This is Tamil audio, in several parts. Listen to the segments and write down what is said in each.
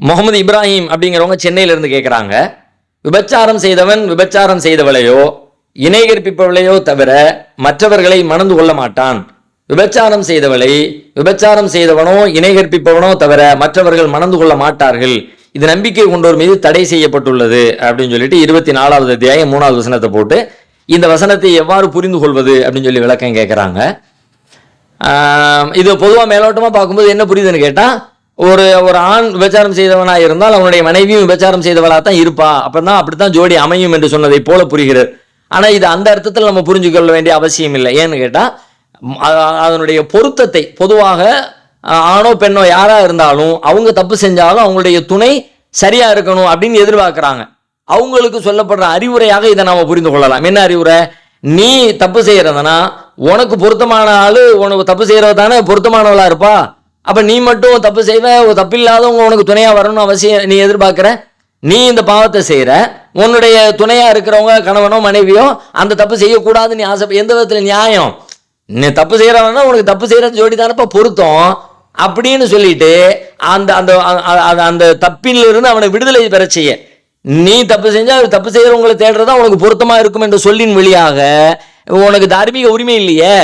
முகமது இப்ராஹிம் அப்படிங்கிறவங்க சென்னையில இருந்து கேட்குறாங்க விபச்சாரம் செய்தவன் விபச்சாரம் செய்தவளையோ இணை கற்பிப்பவளையோ தவிர மற்றவர்களை மணந்து கொள்ள மாட்டான். விபச்சாரம் செய்தவளை விபச்சாரம் செய்தவனோ இணை கற்பிப்பவனோ தவிர மற்றவர்கள் மணந்து கொள்ள மாட்டார்கள். இது நம்பிக்கை கொண்டோர் மீது தடை செய்யப்பட்டுள்ளது அப்படின்னு சொல்லிட்டு இருபத்தி நாலாவது அத்தியாயம் மூணாவது வசனத்தை போட்டு இந்த வசனத்தை எவ்வாறு புரிந்து கொள்வது அப்படின்னு சொல்லி விளக்கம் கேட்குறாங்க இது பொதுவாக மேலோட்டமாக பார்க்கும்போது என்ன புரியுதுன்னு கேட்டால் ஒரு ஒரு ஆண் விபச்சாரம் செய்தவனாக இருந்தால் அவனுடைய மனைவியும் விபச்சாரம் செய்தவளாக தான் இருப்பா. அப்போ தான் அப்படி தான் ஜோடி அமையும் என்று சொன்னதை போல புரிகிறது. ஆனால் இது அந்த அர்த்தத்தில் நம்ம புரிஞ்சுக்கொள்ள வேண்டிய அவசியம் இல்லை. ஏன்னு கேட்டால் அதனுடைய பொருத்தத்தை பொதுவாக ஆணோ பெண்ணோ யாராக இருந்தாலும் அவங்க தப்பு செஞ்சாலும் அவங்களுடைய துணை சரியாக இருக்கணும் அப்படின்னு எதிர்பார்க்குறாங்க. அவங்களுக்கு சொல்லப்படுற அறிவுரையாக இதை நாம் புரிந்து கொள்ளலாம். என்ன அறிவுரை? நீ தப்பு செய்கிறதுனா உனக்கு பொருத்தமான ஆள் உனக்கு தப்பு செய்யறவ தானே பொருத்தமானவளாக இருப்பா? அப்போ நீ மட்டும் தப்பு செய்வ தப்பு இல்லாதவங்க உனக்கு துணையாக வரணும்னு அவசியம் நீ எதிர்பார்க்குற? நீ இந்த பாவத்தை செய்கிற உன்னுடைய துணையாக இருக்கிறவங்க கணவனோ மனைவியோ அந்த தப்பு செய்யக்கூடாதுன்னு நீ ஆசை எந்த விதத்தில் நியாயம்? நீ தப்பு செய்கிறவனா உனக்கு தப்பு செய்கிற ஜோடி தானப்பா பொருத்தம். அப்படின்னு சொல்லிட்டு அந்த அந்த அந்த தப்பிலிருந்து அவனை விடுதலை பெற செய்ய. நீ தப்பு செஞ்சா அவர் தப்பு செய்யறவங்களை தேடுறதா உனக்கு பொருத்தமாக இருக்கும் என்ற சொல்லின் வழியாக உனக்கு தார்மீக உரிமை இல்லையே?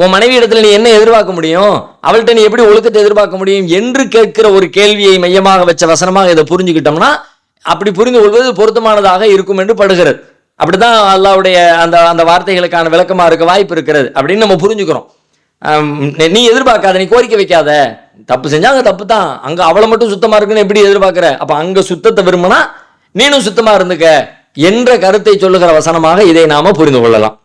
உன் மனைவி இடத்துல நீ என்ன எதிர்பார்க்க முடியும்? அவள்கிட்ட நீ எப்படி ஒழுக்கத்தை எதிர்பார்க்க முடியும்? என்று கேட்கிற ஒரு கேள்வியை மையமாக வச்ச வசனமாக இதை புரிஞ்சுக்கிட்டோம்னா அப்படி புரிந்து கொள்வது பொருத்தமானதாக இருக்கும் என்று படுகிறது. அப்படிதான் அல்லாவுடைய அந்த அந்த வார்த்தைகளுக்கான விளக்கமாக இருக்க வாய்ப்பு இருக்கிறது. அப்படின்னு நம்ம புரிஞ்சுக்கிறோம். நீ எதிர்பார்க்காத நீ கோரிக்கை வைக்காத. தப்பு செஞ்சா அங்கே தப்பு தான் அங்கே அவளை மட்டும் சுத்தமாக இருக்குன்னு எப்படி எதிர்பார்க்குற? அப்போ அங்கே சுத்தத்தை விரும்பினா நீனும் சுத்தமாக இருந்துக்க என்ற கருத்தை சொல்லுகிற வசனமாக இதை நாம புரிந்து கொள்ளலாம்.